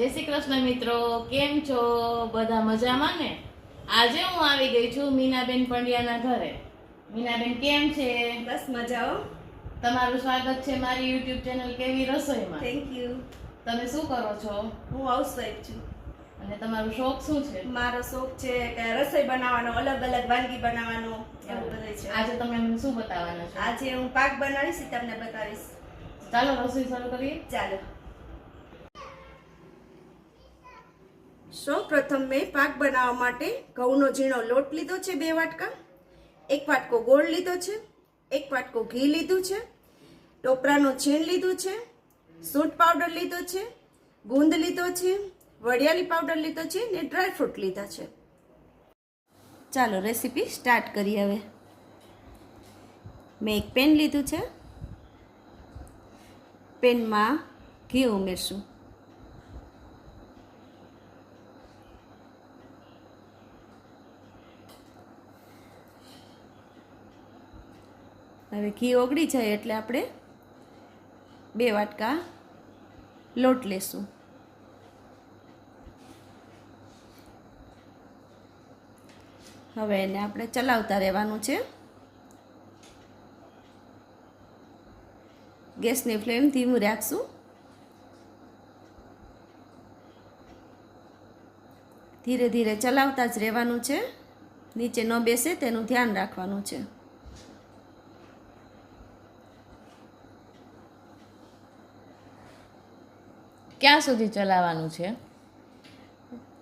જય શ્રી કૃષ્ણ મિત્રો કેમ છો? બધા મજામાં ને? આજે હું આવી ગઈ છું મીનાબેન પંડ્યાના ઘરે. મીનાબેન કેમ છે? બસ મજા હો. તમારું સ્વાગત છે મારી યુટ્યુબ ચેનલ કેવી રસોઈમાં? થેન્ક યુ તમે શું કરો છો? હું હાઉસવાઈફ છું. અને તમારું શોખ શું છે? મારો શોખ છે કે રસોઈ બનાવવાનો અલગ અલગ વાનગી બનાવવાનો એવું બધું છે. આજે તમે શું બતાવવાના છો? આજે હું પાક બનાવીશ તમને બતાવીશ. ચાલો રસોઈ શરૂ કરીએ. ચાલો. સૌ પ્રથમ મેં પાક બનાવવા માટે ઘઉંનો ઝીણો લોટ લીધો છે બે વાટકા. એક વાટકો ગોળ લીધો છે, એક વાટકો ઘી લીધું છે, ટોપરાનું છીણ લીધું છે સૂંઠ પાવડર લીધો છે ગુંદ લીધો છે વડિયાલી પાવડર લીધો છે ને ડ્રાયફ્રૂટ લીધા છે. ચાલો રેસીપી સ્ટાર્ટ કરીએ હવે. મેં એક પેન લીધું છે. પેનમાં ઘી ઉમેરશું. હવે ઘી ઓગળી જાય એટલે આપણે બે વાટકા લોટ લેશું. હવે એને આપણે ચલાવતા રહેવાનું છે. ગેસની ફ્લેમ ધીમું રાખશું. ધીરે ધીરે ચલાવતા જ રહેવાનું છે. નીચે ન બેસે તેનું ધ્યાન રાખવાનું છે. ક્યાં સુધી ચલાવવાનું છે?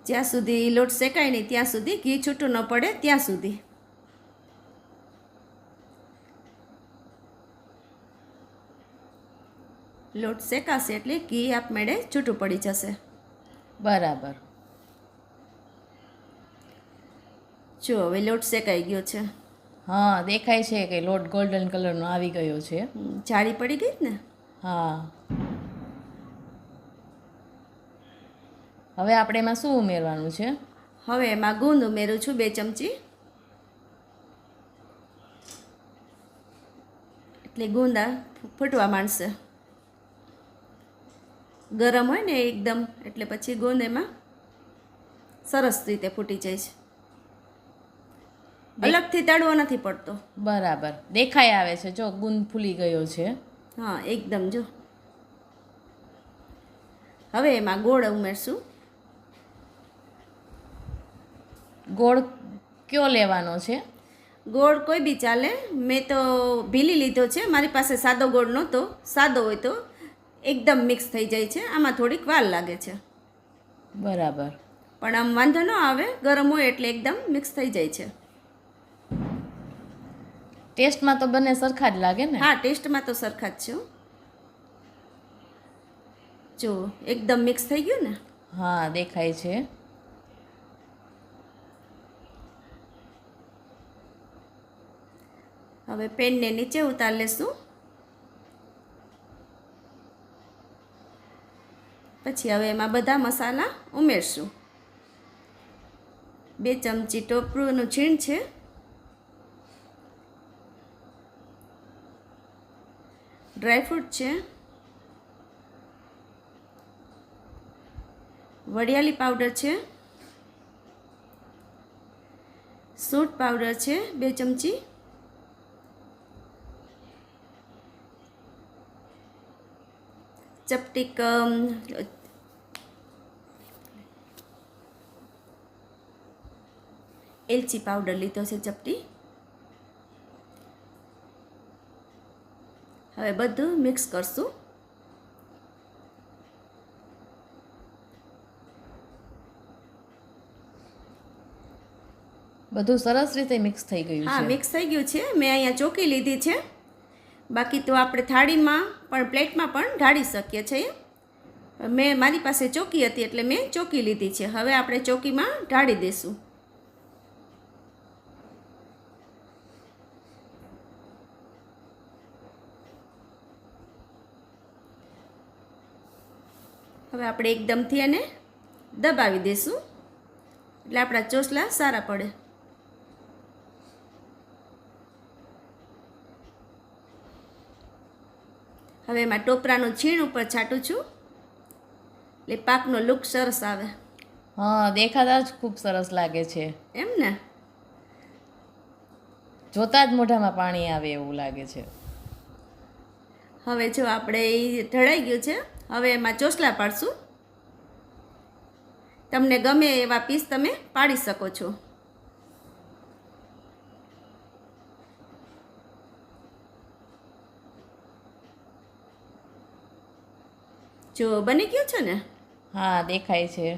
જ્યાં સુધી લોટ શેકાય નહીં ત્યાં સુધી ઘી છૂટું ન પડે ત્યાં સુધી. લોટ શેકાશે એટલે ઘી આપમેળે છૂટું પડી જશે. બરાબર. જો હવે લોટ શેકાઈ ગયો છે. હા દેખાય છે કે લોટ ગોલ્ડન કલરનો આવી ગયો છે. જાળી પડી ગઈ ને? હા. હવે આપણે એમાં શું ઉમેરવાનું છે? હવે એમાં ગુંદ ઉમેરું છું બે ચમચી. એટલે ગુંદા ફૂટવા માંડશે. ગરમ હોય ને એકદમ એટલે પછી ગુંદ એમાં સરસ રીતે ફૂટી જાય છે. અલગથી તળવો નથી પડતો. બરાબર. દેખાય આવે છે. જો ગુંદ ફૂલી ગયો છે. હા એકદમ જો. હવે એમાં ગોળ ઉમેરશું. ગોળ કયો લેવાનો છે? ગોળ કોઈ બી ચાલે. મેં તો ભીલી લીધો છે. મારી પાસે સાદો ગોળ નહોતો. સાદો હોય તો એકદમ મિક્સ થઈ જાય છે. આમાં થોડીક વાર લાગે છે. બરાબર. પણ આમ વાંધો ન આવે. ગરમ હોય એટલે એકદમ મિક્સ થઈ જાય છે. ટેસ્ટમાં તો બંને સરખા જ લાગે ને? હા ટેસ્ટમાં તો સરખા જ છે જો એકદમ મિક્સ થઈ ગયું ને? હા દેખાય છે. હવે પેનને નીચે ઉતાર લેશું. પછી હવે એમાં બધા મસાલા ઉમેરશું. બે ચમચી ટોપરુંનું છીણ છે. ડ્રાયફ્રૂટ છે. વડિયાલી પાવડર છે. સૂટ પાવડર છે, બે ચમચી. ચપટીક એલચી પાવડર લીધો છે ચપટી. હવે બધું મિક્સ કરશું. બધું સરસ રીતે મિક્સ થઈ ગયું હા મિક્સ થઈ ગયું છે. મેં અહીંયા ચોકી લીધી છે. બાકી તો આપણે થાળીમાં પણ પ્લેટમાં પણ ઢાળી શકીએ છીએ. મેં મારી પાસે ચોકી હતી એટલે મેં ચોકી લીધી છે. હવે આપણે ચોકીમાં ઢાળી દઈશું. હવે આપણે એકદમથી એને દબાવી દઈશું. એટલે આપણા ચોસલા સારા પડે. હવે એમાં ટોપરાનું છીણ ઉપર છાંટું છું. એટલે પાકનો લુક સરસ આવે. હા દેખાતા જ ખૂબ સરસ લાગે છે. એમ ને? જોતા જ મોઢામાં પાણી આવે એવું લાગે છે. હવે જો આપણે એ ઢળાઈ ગયું છે હવે એમાં ચોસલા પાડશું. તમને ગમે એવા પીસ તમે પાડી શકો છો. જો બની ગયું છે ને? હા દેખાય છે.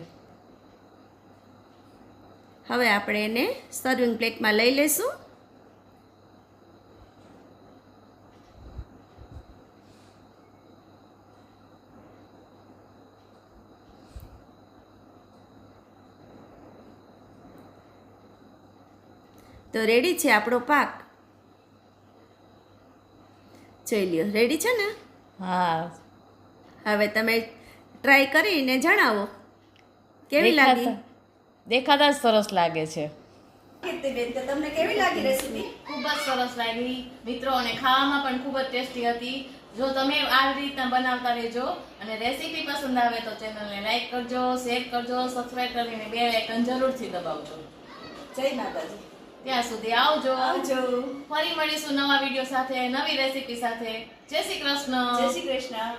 હવે આપણે એને સર્વિંગ પ્લેટમાં લઈ લઈશું તો રેડી છે આપણો પાક? જોઈ લ્યો રેડી છે ને? હા. હવે તમે ટ્રાય કરીને જણાવો. કેવી લાગી? દેખાતા જ સરસ લાગે છે. કીર્તિબેન તો તમને કેવી લાગી રેસીપી ખૂબ જ સરસ લાગી. મિત્રો અને ખાવામાં પણ ખૂબ જ ટેસ્ટી હતી. જો તમે આ રીતના બનાવતા રહેજો અને રેસીપી પસંદ આવે તો ચેનલને લાઈક કરજો શેર કરજો સબસ્ક્રાઈબ કરીને બે આઇકન જરૂરથી દબાવજો. જય માતાજી. ત્યાં સુધી આવજો. આવજો. ફરી મળીશું નવા વીડિયો સાથે નવી રેસીપી સાથે. જય શ્રી કૃષ્ણ. જય શ્રી કૃષ્ણ.